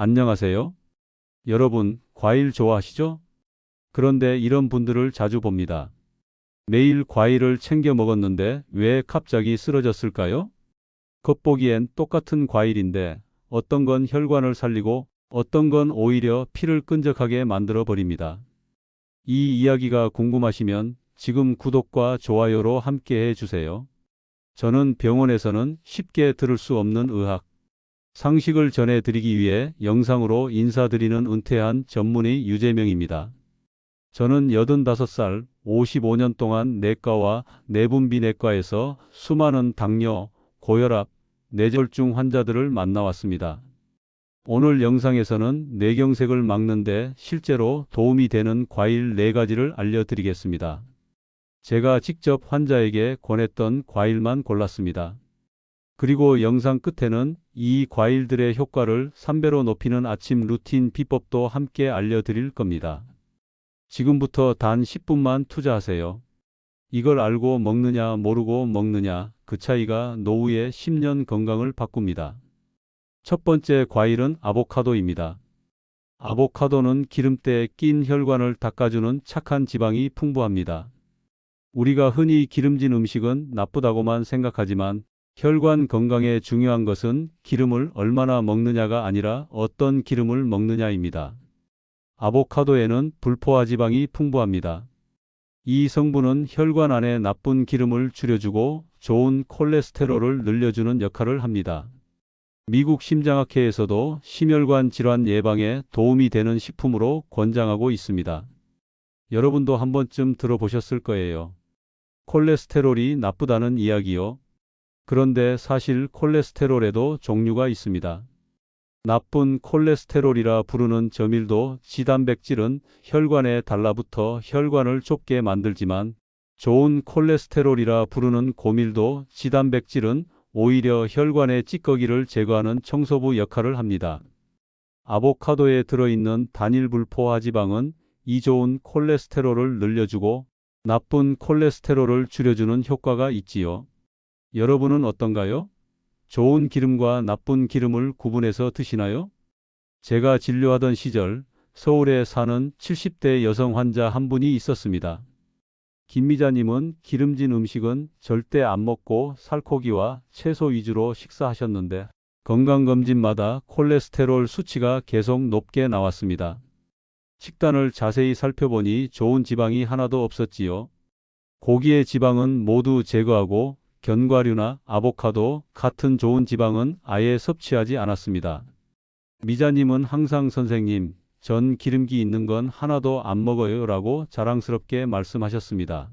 안녕하세요. 여러분, 과일 좋아하시죠? 그런데 이런 분들을 자주 봅니다. 매일 과일을 챙겨 먹었는데 왜 갑자기 쓰러졌을까요? 겉보기엔 똑같은 과일인데 어떤 건 혈관을 살리고 어떤 건 오히려 피를 끈적하게 만들어 버립니다. 이 이야기가 궁금하시면 지금 구독과 좋아요로 함께 해주세요. 저는 병원에서는 쉽게 들을 수 없는 의학, 상식을 전해드리기 위해 영상으로 인사드리는 은퇴한 전문의 유재명입니다. 저는 85살, 55년 동안 내과와 내분비내과에서 수많은 당뇨, 고혈압, 뇌졸중 환자들을 만나왔습니다. 오늘 영상에서는 뇌경색을 막는데 실제로 도움이 되는 과일 4가지를 알려드리겠습니다. 제가 직접 환자에게 권했던 과일만 골랐습니다. 그리고 영상 끝에는 이 과일들의 효과를 3배로 높이는 아침 루틴 비법도 함께 알려드릴 겁니다. 지금부터 단 10분만 투자하세요. 이걸 알고 먹느냐 모르고 먹느냐 그 차이가 노후의 10년 건강을 바꿉니다. 첫 번째 과일은 아보카도입니다. 아보카도는 기름때에 낀 혈관을 닦아주는 착한 지방이 풍부합니다. 우리가 흔히 기름진 음식은 나쁘다고만 생각하지만 혈관 건강에 중요한 것은 기름을 얼마나 먹느냐가 아니라 어떤 기름을 먹느냐입니다. 아보카도에는 불포화 지방이 풍부합니다. 이 성분은 혈관 안에 나쁜 기름을 줄여주고 좋은 콜레스테롤을 늘려주는 역할을 합니다. 미국 심장학회에서도 심혈관 질환 예방에 도움이 되는 식품으로 권장하고 있습니다. 여러분도 한 번쯤 들어보셨을 거예요. 콜레스테롤이 나쁘다는 이야기요. 그런데 사실 콜레스테롤에도 종류가 있습니다. 나쁜 콜레스테롤이라 부르는 저밀도 지단백질은 혈관에 달라붙어 혈관을 좁게 만들지만 좋은 콜레스테롤이라 부르는 고밀도 지단백질은 오히려 혈관의 찌꺼기를 제거하는 청소부 역할을 합니다. 아보카도에 들어있는 단일 불포화 지방은 이 좋은 콜레스테롤을 늘려주고 나쁜 콜레스테롤을 줄여주는 효과가 있지요. 여러분은 어떤가요? 좋은 기름과 나쁜 기름을 구분해서 드시나요? 제가 진료하던 시절 서울에 사는 70대 여성 환자 한 분이 있었습니다. 김미자님은 기름진 음식은 절대 안 먹고 살코기와 채소 위주로 식사하셨는데 건강검진마다 콜레스테롤 수치가 계속 높게 나왔습니다. 식단을 자세히 살펴보니 좋은 지방이 하나도 없었지요. 고기의 지방은 모두 제거하고 견과류나 아보카도 같은 좋은 지방은 아예 섭취하지 않았습니다. 미자님은 항상 선생님, 전 기름기 있는 건 하나도 안 먹어요 라고 자랑스럽게 말씀하셨습니다.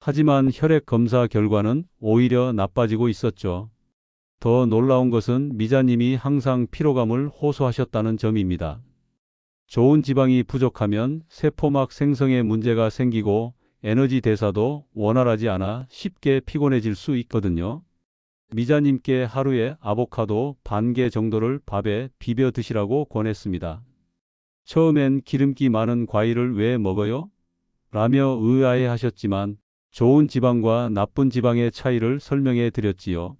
하지만 혈액 검사 결과는 오히려 나빠지고 있었죠. 더 놀라운 것은 미자님이 항상 피로감을 호소하셨다는 점입니다. 좋은 지방이 부족하면 세포막 생성에 문제가 생기고 에너지 대사도 원활하지 않아 쉽게 피곤해질 수 있거든요. 미자님께 하루에 아보카도 반 개 정도를 밥에 비벼 드시라고 권했습니다. 처음엔 기름기 많은 과일을 왜 먹어요? 라며 의아해 하셨지만 좋은 지방과 나쁜 지방의 차이를 설명해 드렸지요.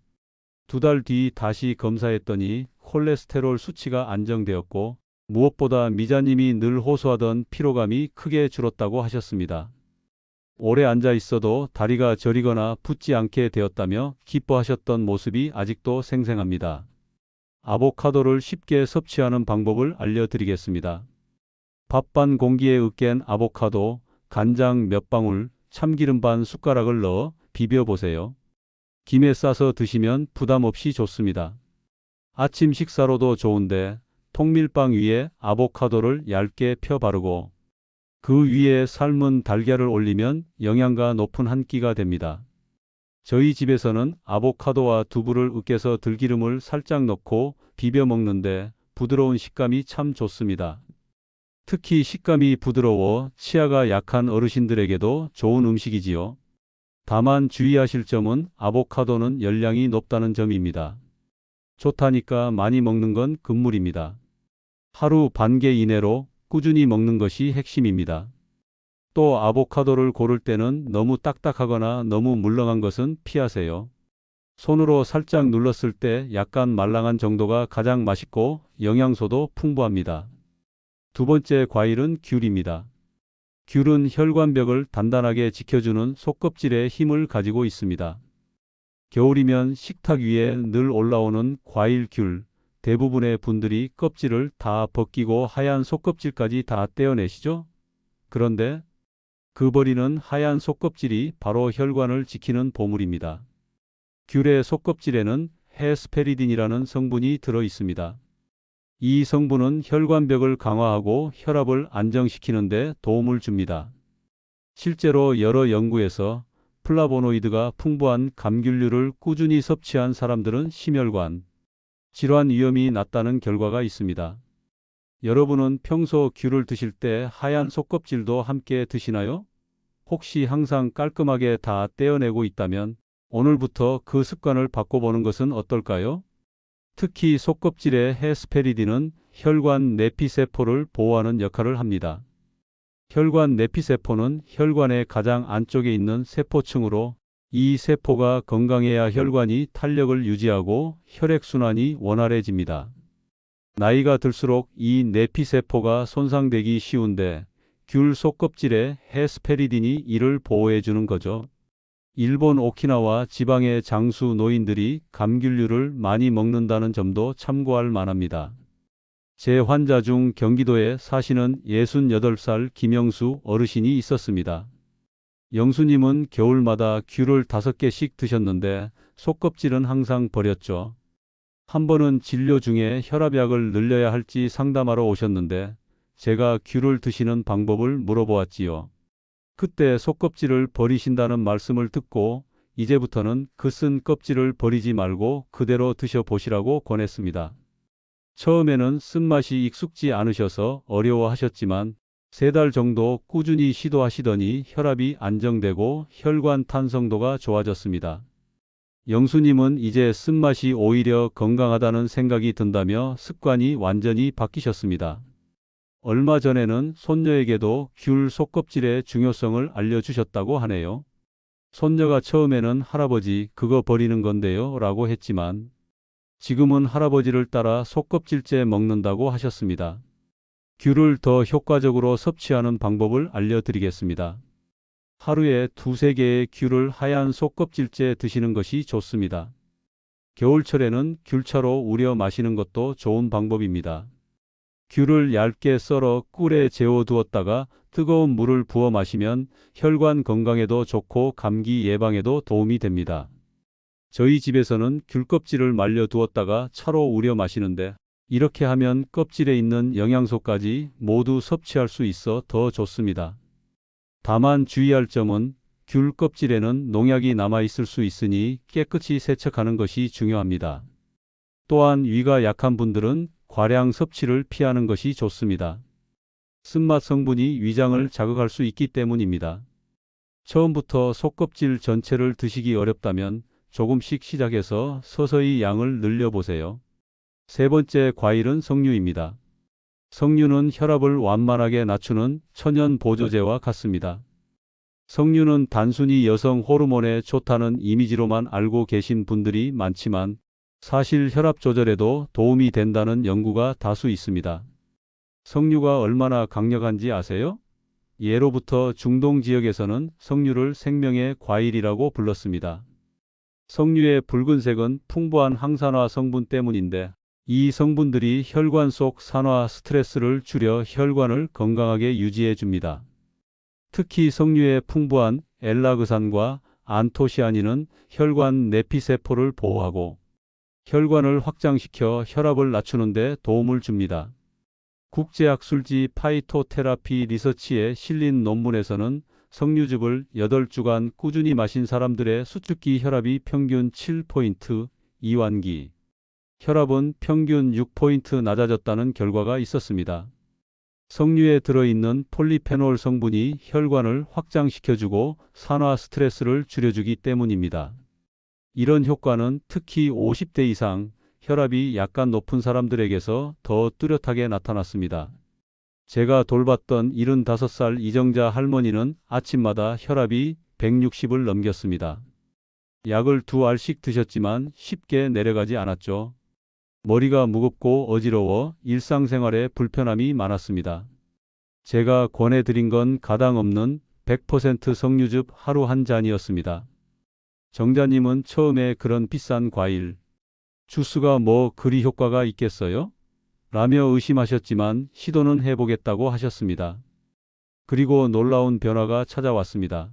두 달 뒤 다시 검사했더니 콜레스테롤 수치가 안정되었고 무엇보다 미자님이 늘 호소하던 피로감이 크게 줄었다고 하셨습니다. 오래 앉아 있어도 다리가 저리거나 붓지 않게 되었다며 기뻐하셨던 모습이 아직도 생생합니다. 아보카도를 쉽게 섭취하는 방법을 알려드리겠습니다. 밥반 공기에 으깬 아보카도, 간장 몇 방울, 참기름 반 숟가락을 넣어 비벼 보세요. 김에 싸서 드시면 부담 없이 좋습니다. 아침 식사로도 좋은데 통밀빵 위에 아보카도를 얇게 펴 바르고 그 위에 삶은 달걀을 올리면 영양가 높은 한 끼가 됩니다. 저희 집에서는 아보카도와 두부를 으깨서 들기름을 살짝 넣고 비벼 먹는데 부드러운 식감이 참 좋습니다. 특히 식감이 부드러워 치아가 약한 어르신들에게도 좋은 음식이지요. 다만 주의하실 점은 아보카도는 열량이 높다는 점입니다. 좋다니까 많이 먹는 건 금물입니다. 하루 반 개 이내로 꾸준히 먹는 것이 핵심입니다. 또 아보카도를 고를 때는 너무 딱딱하거나 너무 물렁한 것은 피하세요. 손으로 살짝 눌렀을 때 약간 말랑한 정도가 가장 맛있고 영양소도 풍부합니다. 두 번째 과일은 귤입니다. 귤은 혈관벽을 단단하게 지켜주는 속껍질의 힘을 가지고 있습니다. 겨울이면 식탁 위에 늘 올라오는 과일 귤. 대부분의 분들이 껍질을 다 벗기고 하얀 속껍질까지 다 떼어내시죠? 그런데 그 버리는 하얀 속껍질이 바로 혈관을 지키는 보물입니다. 귤의 속껍질에는 헤스페리딘이라는 성분이 들어 있습니다. 이 성분은 혈관벽을 강화하고 혈압을 안정시키는데 도움을 줍니다. 실제로 여러 연구에서 플라보노이드가 풍부한 감귤류를 꾸준히 섭취한 사람들은 심혈관 질환 위험이 낮다는 결과가 있습니다. 여러분은 평소 귤을 드실 때 하얀 속껍질도 함께 드시나요? 혹시 항상 깔끔하게 다 떼어내고 있다면 오늘부터 그 습관을 바꿔보는 것은 어떨까요? 특히 속껍질의 헤스페리딘은 혈관 내피세포를 보호하는 역할을 합니다. 혈관 내피세포는 혈관의 가장 안쪽에 있는 세포층으로 이 세포가 건강해야 혈관이 탄력을 유지하고 혈액순환이 원활해집니다. 나이가 들수록 이 내피세포가 손상되기 쉬운데 귤 속껍질에 헤스페리딘이 이를 보호해 주는 거죠. 일본 오키나와 지방의 장수 노인들이 감귤류를 많이 먹는다는 점도 참고할 만합니다. 제 환자 중 경기도에 사시는 68살 김영수 어르신이 있었습니다. 영수님은 겨울마다 귤을 다섯 개씩 드셨는데 속껍질은 항상 버렸죠. 한 번은 진료 중에 혈압약을 늘려야 할지 상담하러 오셨는데 제가 귤을 드시는 방법을 물어보았지요. 그때 속껍질을 버리신다는 말씀을 듣고 이제부터는 그 쓴 껍질을 버리지 말고 그대로 드셔보시라고 권했습니다. 처음에는 쓴맛이 익숙지 않으셔서 어려워하셨지만 세 달 정도 꾸준히 시도하시더니 혈압이 안정되고 혈관 탄성도가 좋아졌습니다. 영수님은 이제 쓴맛이 오히려 건강하다는 생각이 든다며 습관이 완전히 바뀌셨습니다. 얼마 전에는 손녀에게도 귤 속껍질의 중요성을 알려주셨다고 하네요. 손녀가 처음에는 할아버지 그거 버리는 건데요 라고 했지만 지금은 할아버지를 따라 속껍질째 먹는다고 하셨습니다. 귤을 더 효과적으로 섭취하는 방법을 알려드리겠습니다. 하루에 두세 개의 귤을 하얀 속껍질째 드시는 것이 좋습니다. 겨울철에는 귤차로 우려 마시는 것도 좋은 방법입니다. 귤을 얇게 썰어 꿀에 재워 두었다가 뜨거운 물을 부어 마시면 혈관 건강에도 좋고 감기 예방에도 도움이 됩니다. 저희 집에서는 귤 껍질을 말려 두었다가 차로 우려 마시는데 이렇게 하면 껍질에 있는 영양소까지 모두 섭취할 수 있어 더 좋습니다. 다만 주의할 점은 귤 껍질에는 농약이 남아 있을 수 있으니 깨끗이 세척하는 것이 중요합니다. 또한 위가 약한 분들은 과량 섭취를 피하는 것이 좋습니다. 쓴맛 성분이 위장을 자극할 수 있기 때문입니다. 처음부터 속껍질 전체를 드시기 어렵다면 조금씩 시작해서 서서히 양을 늘려보세요. 세 번째 과일은 석류입니다. 석류는 혈압을 완만하게 낮추는 천연 보조제와 같습니다. 석류는 단순히 여성 호르몬에 좋다는 이미지로만 알고 계신 분들이 많지만 사실 혈압 조절에도 도움이 된다는 연구가 다수 있습니다. 석류가 얼마나 강력한지 아세요? 예로부터 중동 지역에서는 석류를 생명의 과일이라고 불렀습니다. 석류의 붉은색은 풍부한 항산화 성분 때문인데 이 성분들이 혈관 속 산화 스트레스를 줄여 혈관을 건강하게 유지해 줍니다. 특히 석류의 풍부한 엘라그산과 안토시아닌은 혈관 내피세포를 보호하고 혈관을 확장시켜 혈압을 낮추는 데 도움을 줍니다. 국제학술지 파이토테라피 리서치에 실린 논문에서는 석류즙을 8주간 꾸준히 마신 사람들의 수축기 혈압이 평균 7포인트, 이완기 혈압은 평균 6포인트 낮아졌다는 결과가 있었습니다. 석류에 들어있는 폴리페놀 성분이 혈관을 확장시켜주고 산화 스트레스를 줄여주기 때문입니다. 이런 효과는 특히 50대 이상 혈압이 약간 높은 사람들에게서 더 뚜렷하게 나타났습니다. 제가 돌봤던 75살 이정자 할머니는 아침마다 혈압이 160을 넘겼습니다. 약을 두 알씩 드셨지만 쉽게 내려가지 않았죠. 머리가 무겁고 어지러워 일상생활에 불편함이 많았습니다. 제가 권해드린 건 가당 없는 100% 석류즙 하루 한 잔이었습니다. 정자님은 처음에 그런 비싼 과일, 주스가 뭐 그리 효과가 있겠어요? 라며 의심하셨지만 시도는 해보겠다고 하셨습니다. 그리고 놀라운 변화가 찾아왔습니다.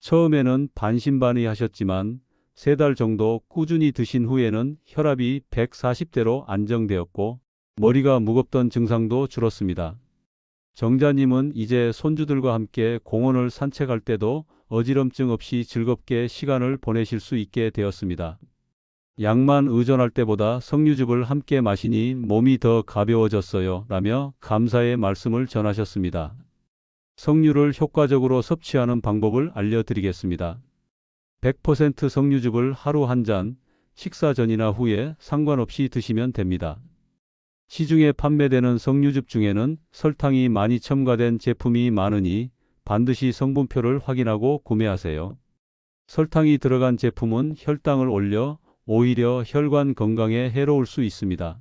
처음에는 반신반의 하셨지만 세 달 정도 꾸준히 드신 후에는 혈압이 140대로 안정되었고 머리가 무겁던 증상도 줄었습니다. 정자님은 이제 손주들과 함께 공원을 산책할 때도 어지럼증 없이 즐겁게 시간을 보내실 수 있게 되었습니다. 약만 의존할 때보다 석류즙을 함께 마시니 몸이 더 가벼워졌어요. 라며 감사의 말씀을 전하셨습니다. 석류를 효과적으로 섭취하는 방법을 알려드리겠습니다. 100% 석류즙을 하루 한 잔, 식사 전이나 후에 상관없이 드시면 됩니다. 시중에 판매되는 석류즙 중에는 설탕이 많이 첨가된 제품이 많으니 반드시 성분표를 확인하고 구매하세요. 설탕이 들어간 제품은 혈당을 올려 오히려 혈관 건강에 해로울 수 있습니다.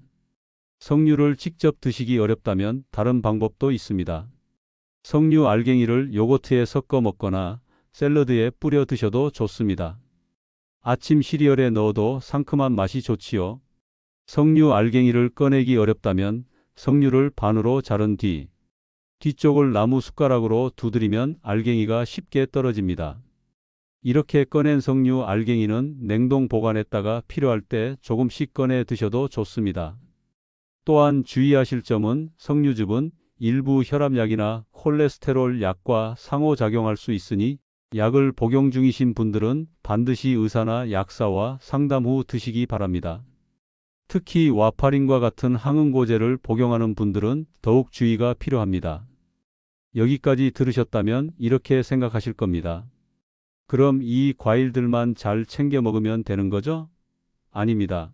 석류를 직접 드시기 어렵다면 다른 방법도 있습니다. 석류 알갱이를 요거트에 섞어 먹거나 샐러드에 뿌려 드셔도 좋습니다. 아침 시리얼에 넣어도 상큼한 맛이 좋지요. 석류 알갱이를 꺼내기 어렵다면 석류를 반으로 자른 뒤 뒤쪽을 나무 숟가락으로 두드리면 알갱이가 쉽게 떨어집니다. 이렇게 꺼낸 석류 알갱이는 냉동 보관했다가 필요할 때 조금씩 꺼내 드셔도 좋습니다. 또한 주의하실 점은 석류즙은 일부 혈압약이나 콜레스테롤 약과 상호작용할 수 있으니 약을 복용 중이신 분들은 반드시 의사나 약사와 상담 후 드시기 바랍니다. 특히 와파린과 같은 항응고제를 복용하는 분들은 더욱 주의가 필요합니다. 여기까지 들으셨다면 이렇게 생각하실 겁니다. 그럼 이 과일들만 잘 챙겨 먹으면 되는 거죠? 아닙니다.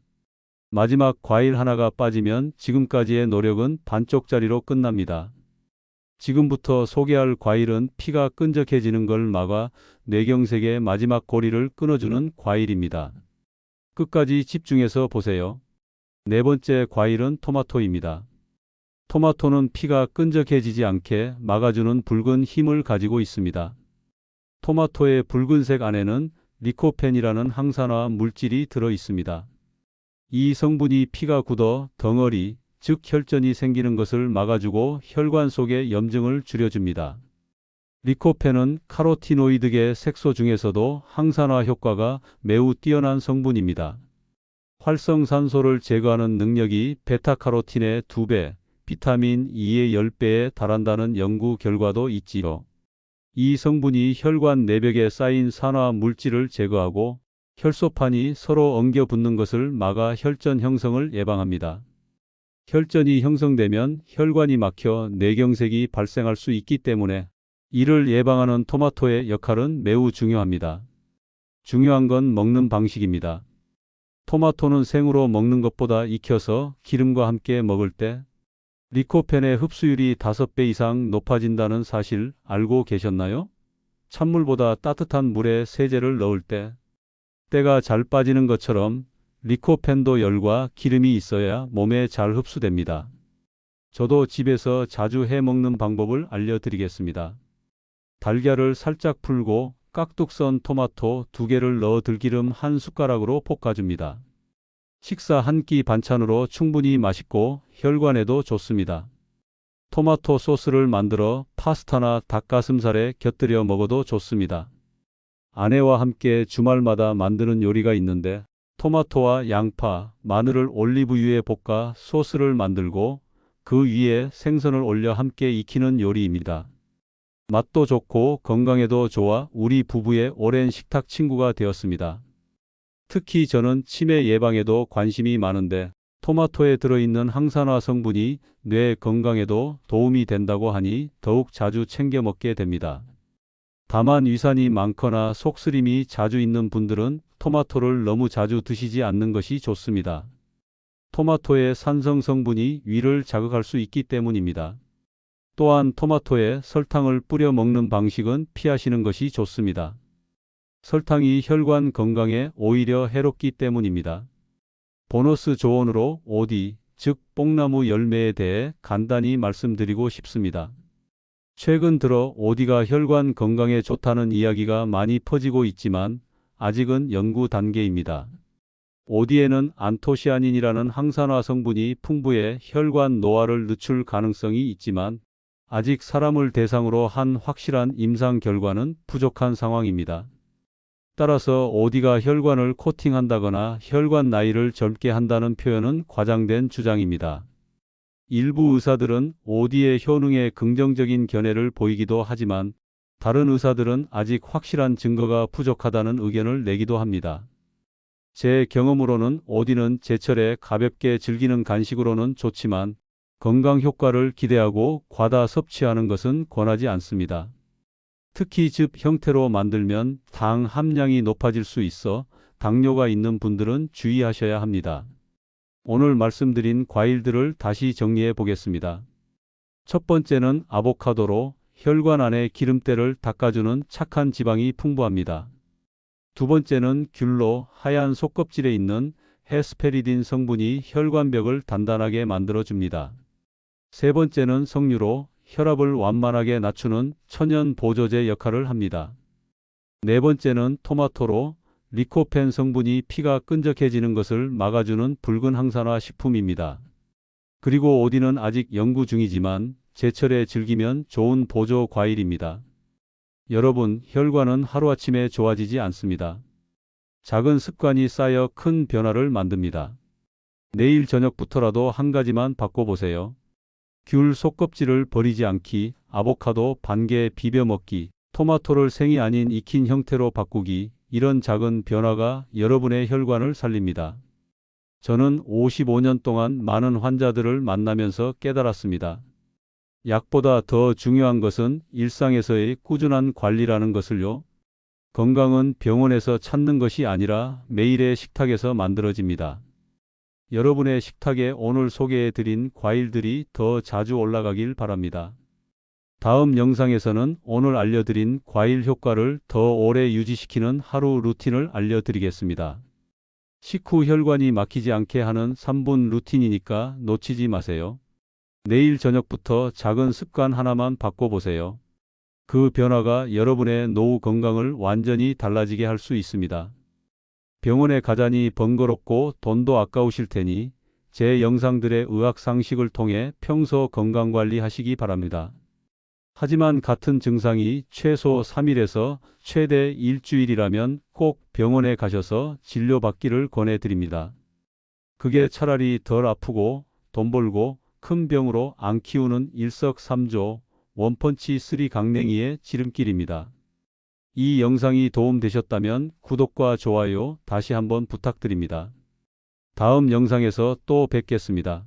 마지막 과일 하나가 빠지면 지금까지의 노력은 반쪽짜리로 끝납니다. 지금부터 소개할 과일은 피가 끈적해지는 걸 막아 뇌경색의 마지막 고리를 끊어주는 과일입니다. 끝까지 집중해서 보세요. 네 번째 과일은 토마토입니다. 토마토는 피가 끈적해지지 않게 막아주는 붉은 힘을 가지고 있습니다. 토마토의 붉은색 안에는 리코펜이라는 항산화 물질이 들어 있습니다. 이 성분이 피가 굳어 덩어리, 즉 혈전이 생기는 것을 막아주고 혈관 속의 염증을 줄여줍니다. 리코펜은 카로티노이드계 색소 중에서도 항산화 효과가 매우 뛰어난 성분입니다. 활성산소를 제거하는 능력이 베타카로틴의 2배, 비타민 E의 10배에 달한다는 연구 결과도 있지요. 이 성분이 혈관 내벽에 쌓인 산화 물질을 제거하고 혈소판이 서로 엉겨 붙는 것을 막아 혈전 형성을 예방합니다. 혈전이 형성되면 혈관이 막혀 뇌경색이 발생할 수 있기 때문에 이를 예방하는 토마토의 역할은 매우 중요합니다. 중요한 건 먹는 방식입니다. 토마토는 생으로 먹는 것보다 익혀서 기름과 함께 먹을 때 리코펜의 흡수율이 5배 이상 높아진다는 사실 알고 계셨나요? 찬물보다 따뜻한 물에 세제를 넣을 때 때가 잘 빠지는 것처럼 리코펜도 열과 기름이 있어야 몸에 잘 흡수됩니다. 저도 집에서 자주 해 먹는 방법을 알려드리겠습니다. 달걀을 살짝 풀고 깍둑 썬 토마토 두 개를 넣어 들기름 한 숟가락으로 볶아줍니다. 식사 한 끼 반찬으로 충분히 맛있고 혈관에도 좋습니다. 토마토 소스를 만들어 파스타나 닭가슴살에 곁들여 먹어도 좋습니다. 아내와 함께 주말마다 만드는 요리가 있는데 토마토와 양파, 마늘을 올리브유에 볶아 소스를 만들고 그 위에 생선을 올려 함께 익히는 요리입니다. 맛도 좋고 건강에도 좋아 우리 부부의 오랜 식탁 친구가 되었습니다. 특히 저는 치매 예방에도 관심이 많은데 토마토에 들어있는 항산화 성분이 뇌 건강에도 도움이 된다고 하니 더욱 자주 챙겨 먹게 됩니다. 다만 위산이 많거나 속쓰림이 자주 있는 분들은 토마토를 너무 자주 드시지 않는 것이 좋습니다. 토마토의 산성 성분이 위를 자극할 수 있기 때문입니다. 또한 토마토에 설탕을 뿌려 먹는 방식은 피하시는 것이 좋습니다. 설탕이 혈관 건강에 오히려 해롭기 때문입니다. 보너스 조언으로 오디, 즉 뽕나무 열매에 대해 간단히 말씀드리고 싶습니다. 최근 들어 오디가 혈관 건강에 좋다는 이야기가 많이 퍼지고 있지만 아직은 연구 단계입니다. 오디에는 안토시아닌이라는 항산화 성분이 풍부해 혈관 노화를 늦출 가능성이 있지만 아직 사람을 대상으로 한 확실한 임상 결과는 부족한 상황입니다. 따라서 오디가 혈관을 코팅한다거나 혈관 나이를 젊게 한다는 표현은 과장된 주장입니다. 일부 의사들은 오디의 효능에 긍정적인 견해를 보이기도 하지만 다른 의사들은 아직 확실한 증거가 부족하다는 의견을 내기도 합니다. 제 경험으로는 오디는 제철에 가볍게 즐기는 간식으로는 좋지만 건강 효과를 기대하고 과다 섭취하는 것은 권하지 않습니다. 특히 즙 형태로 만들면 당 함량이 높아질 수 있어 당뇨가 있는 분들은 주의하셔야 합니다. 오늘 말씀드린 과일들을 다시 정리해 보겠습니다. 첫 번째는 아보카도로 혈관 안의 기름때를 닦아주는 착한 지방이 풍부합니다. 두 번째는 귤로 하얀 속껍질에 있는 헤스페리딘 성분이 혈관벽을 단단하게 만들어줍니다. 세 번째는 석류로 혈압을 완만하게 낮추는 천연 보조제 역할을 합니다. 네 번째는 토마토로 리코펜 성분이 피가 끈적해지는 것을 막아주는 붉은 항산화 식품입니다. 그리고 오디는 아직 연구 중이지만 제철에 즐기면 좋은 보조 과일입니다. 여러분, 혈관은 하루아침에 좋아지지 않습니다. 작은 습관이 쌓여 큰 변화를 만듭니다. 내일 저녁부터라도 한 가지만 바꿔보세요. 귤 속껍질을 버리지 않기, 아보카도 반 개 비벼 먹기, 토마토를 생이 아닌 익힌 형태로 바꾸기, 이런 작은 변화가 여러분의 혈관을 살립니다. 저는 55년 동안 많은 환자들을 만나면서 깨달았습니다. 약보다 더 중요한 것은 일상에서의 꾸준한 관리라는 것을요. 건강은 병원에서 찾는 것이 아니라 매일의 식탁에서 만들어집니다. 여러분의 식탁에 오늘 소개해 드린 과일들이 더 자주 올라가길 바랍니다. 다음 영상에서는 오늘 알려드린 과일 효과를 더 오래 유지시키는 하루 루틴을 알려드리겠습니다. 식후 혈관이 막히지 않게 하는 3분 루틴이니까 놓치지 마세요. 내일 저녁부터 작은 습관 하나만 바꿔보세요. 그 변화가 여러분의 노후 건강을 완전히 달라지게 할 수 있습니다. 병원에 가자니 번거롭고 돈도 아까우실 테니 제 영상들의 의학 상식을 통해 평소 건강 관리하시기 바랍니다. 하지만 같은 증상이 최소 3일에서 최대 일주일이라면 꼭 병원에 가셔서 진료받기를 권해드립니다. 그게 차라리 덜 아프고 돈 벌고 큰 병으로 안 키우는 일석삼조 원펀치 쓰리 강냉이의 지름길입니다. 이 영상이 도움되셨다면 구독과 좋아요 다시 한번 부탁드립니다. 다음 영상에서 또 뵙겠습니다.